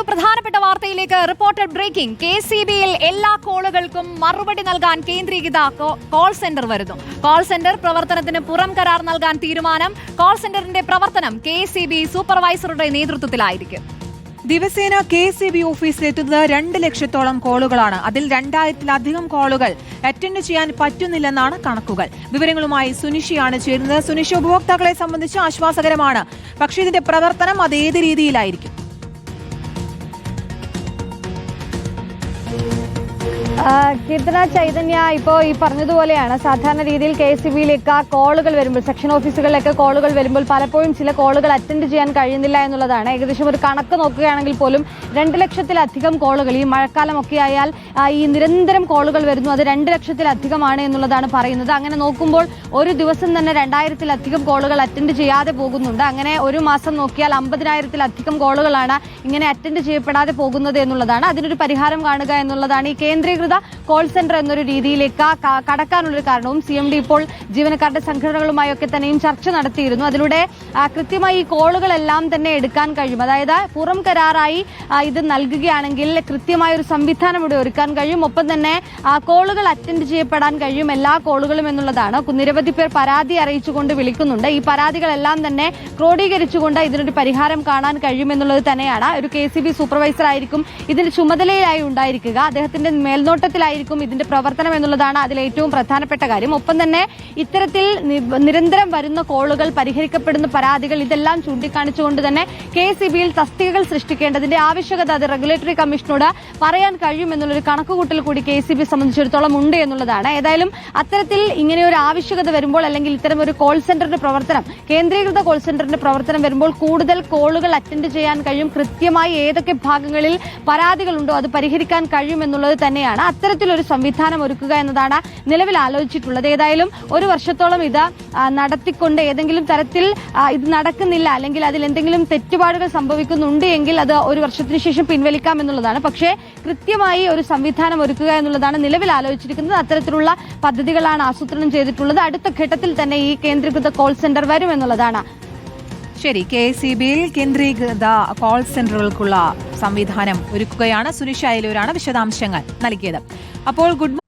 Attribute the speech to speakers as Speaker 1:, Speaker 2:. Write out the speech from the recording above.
Speaker 1: മറ്റൊരു പ്രധാനപ്പെട്ട വാർത്തയിലേക്ക് റിപ്പോർട്ടഡ് ബ്രേക്കിംഗ്. കെ സി ബിയിൽ എല്ലാ കോളുകൾക്കും മറുപടി നൽകാൻ കേന്ദ്രീകൃത കോൾ സെന്റർ വരുന്നു. കോൾ സെന്റർ പ്രവർത്തനത്തിന് പുറം കരാർ നൽകാൻ തീരുമാനം. കോൾ സെന്ററിന്റെ പ്രവർത്തനം കെ സി ബി സൂപ്പർവൈസറുടെ നേതൃത്വത്തിലായിരിക്കും.
Speaker 2: ദിവസേന കെ സി ബി ഓഫീസിലെത്തുന്നത് രണ്ട് ലക്ഷത്തോളം കോളുകളാണ്. അതിൽ രണ്ടായിരത്തിലധികം കോളുകൾ അറ്റൻഡ് ചെയ്യാൻ പറ്റുന്നില്ലെന്നാണ് കണക്കുകൾ. വിവരങ്ങളുമായി സുനിഷിയാണ് ചേരുന്നത്. സുനിഷ ഉപഭോക്താക്കളെ സംബന്ധിച്ച് ആശ്വാസകരമാണ്. പക്ഷേ ഇതിന്റെ പ്രവർത്തനം അത് ഏത് രീതിയിലായിരിക്കും?
Speaker 3: കീർത്തന ചൈതന്യ ഇപ്പോൾ ഈ പറഞ്ഞതുപോലെയാണ്. സാധാരണ രീതിയിൽ കെ എസ് ബിയിലേക്ക് കോളുകൾ വരുമ്പോൾ സെക്ഷൻ ഓഫീസുകളിലൊക്കെ കോളുകൾ വരുമ്പോൾ പലപ്പോഴും ചില കോളുകൾ അറ്റൻഡ് ചെയ്യാൻ കഴിയുന്നില്ല എന്നുള്ളതാണ്. ഏകദേശം ഒരു കണക്ക് നോക്കുകയാണെങ്കിൽ പോലും രണ്ട് ലക്ഷത്തിലധികം കോളുകൾ ഈ മഴക്കാലമൊക്കെ ആയാൽ ഈ നിരന്തരം കോളുകൾ വരുന്നു അത് രണ്ട് ലക്ഷത്തിലധികമാണ് എന്നുള്ളതാണ് പറയുന്നത്. അങ്ങനെ നോക്കുമ്പോൾ ഒരു ദിവസം തന്നെ രണ്ടായിരത്തിലധികം കോളുകൾ അറ്റൻഡ് ചെയ്യാതെ പോകുന്നുണ്ട്. അങ്ങനെ ഒരു മാസം നോക്കിയാൽ അമ്പതിനായിരത്തിലധികം കോളുകളാണ് ഇങ്ങനെ അറ്റൻഡ് ചെയ്യപ്പെടാതെ പോകുന്നത് എന്നുള്ളതാണ്. അതിനൊരു പരിഹാരം കാണുക എന്നുള്ളതാണ് ഈ കേന്ദ്രീകൃത കോൾ സെന്റർ എന്നൊരു രീതിയിലേക്ക് കടക്കാനുള്ളൊരു കാരണവും സി എം ഡി ഇപ്പോൾ ജീവനക്കാരുടെ സംഘടനകളുമായി ഒക്കെ തന്നെയും ചർച്ച നടത്തിയിരുന്നു. അതിലൂടെ കൃത്യമായി ഈ കോളുകളെല്ലാം തന്നെ എടുക്കാൻ കഴിയും. അതായത് പുറം കരാറായി ഇത് നൽകുകയാണെങ്കിൽ കൃത്യമായ ഒരു സംവിധാനം ഇവിടെ ഒരുക്കാൻ കഴിയും. ഒപ്പം തന്നെ കോളുകൾ അറ്റൻഡ് ചെയ്യപ്പെടാൻ കഴിയും എല്ലാ കോളുകളും എന്നുള്ളതാണ്. നിരവധി പേർ പരാതി അറിയിച്ചുകൊണ്ട് വിളിക്കുന്നുണ്ട്. ഈ പരാതികളെല്ലാം തന്നെ ക്രോഡീകരിച്ചുകൊണ്ട് ഇതിനൊരു പരിഹാരം കാണാൻ കഴിയുമെന്നുള്ളത് തന്നെയാണ്. ഒരു കെ സൂപ്പർവൈസർ ആയിരിക്കും ഇതിന്റെ ചുമതലയായി ഉണ്ടായിരിക്കുക. അദ്ദേഹത്തിന്റെ മേൽനോട്ടത്തിലായിരിക്കും ഇതിന്റെ പ്രവർത്തനം എന്നുള്ളതാണ് അതിൽ ഏറ്റവും പ്രധാനപ്പെട്ട കാര്യം. ഒപ്പം തന്നെ ഇത്തരത്തിൽ നിരന്തരം വരുന്ന കോളുകൾ പരിഹരിക്കപ്പെടുന്ന പരാതികൾ ഇതെല്ലാം ചൂണ്ടിക്കാണിച്ചുകൊണ്ട് തന്നെ കെ സി ബിയിൽ തസ്തികകൾ സൃഷ്ടിക്കേണ്ടതിന്റെ ആവശ്യകത അത് റെഗുലേറ്ററി കമ്മീഷനോട് പറയാൻ കഴിയുമെന്നുള്ളൊരു കണക്കുകൂട്ടൽ കൂടി കെ സി ബി സംബന്ധിച്ചിടത്തോളം ഉണ്ട് എന്നുള്ളതാണ്. ഏതായാലും അത്തരത്തിൽ ഇങ്ങനെ ഒരു ആവശ്യകത വരുമ്പോൾ അല്ലെങ്കിൽ ഇത്തരം ഒരു കോൾ സെന്ററിന്റെ പ്രവർത്തനം കേന്ദ്രീകൃത കോൾ സെന്ററിന്റെ പ്രവർത്തനം വരുമ്പോൾ കൂടുതൽ കോളുകൾ അറ്റൻഡ് ചെയ്യാൻ കഴിയും. കൃത്യമായി ഏതൊക്കെ ഭാഗങ്ങളിൽ പരാതികളുണ്ടോ അത് പരിഹരിക്കാൻ കഴിയും എന്നുള്ളത് തന്നെയാണ്. അത്തരത്തിലൊരു സംവിധാനം ഒരുക്കുക എന്നതാണ് നിലവിൽ ആലോചിച്ചിട്ടുള്ളത്. ഏതായാലും ഒരു വർഷത്തോളം ഇത് നടത്തിക്കൊണ്ട് ഏതെങ്കിലും തരത്തിൽ ഇത് നടക്കുന്നില്ല അല്ലെങ്കിൽ അതിൽ എന്തെങ്കിലും തെറ്റുപാടുകൾ സംഭവിക്കുന്നുണ്ട് എങ്കിൽ അത് ഒരു വർഷത്തിന് ശേഷം പിൻവലിക്കാം എന്നുള്ളതാണ്. പക്ഷേ കൃത്യമായി ഒരു സംവിധാനം ഒരുക്കുക എന്നുള്ളതാണ് നിലവിൽ ആലോചിച്ചിരിക്കുന്നത്. അത്തരത്തിലുള്ള പദ്ധതികളാണ് ആസൂത്രണം ചെയ്തിട്ടുള്ളത്. അടുത്ത ഘട്ടത്തിൽ തന്നെ ഈ കേന്ദ്രീകൃത കോൾ സെന്റർ വരും എന്നുള്ളതാണ്
Speaker 2: ശരി കെ സി ബിയിൽ കേന്ദ്രീകൃത കോൾ സെന്ററുകൾക്കുള്ള സംവിധാനം ഒരുക്കുകയാണ്. സുനിഷ് അയലൂരാണ് വിശദാംശങ്ങൾ നൽകിയത്. അപ്പോൾ ഗുഡ്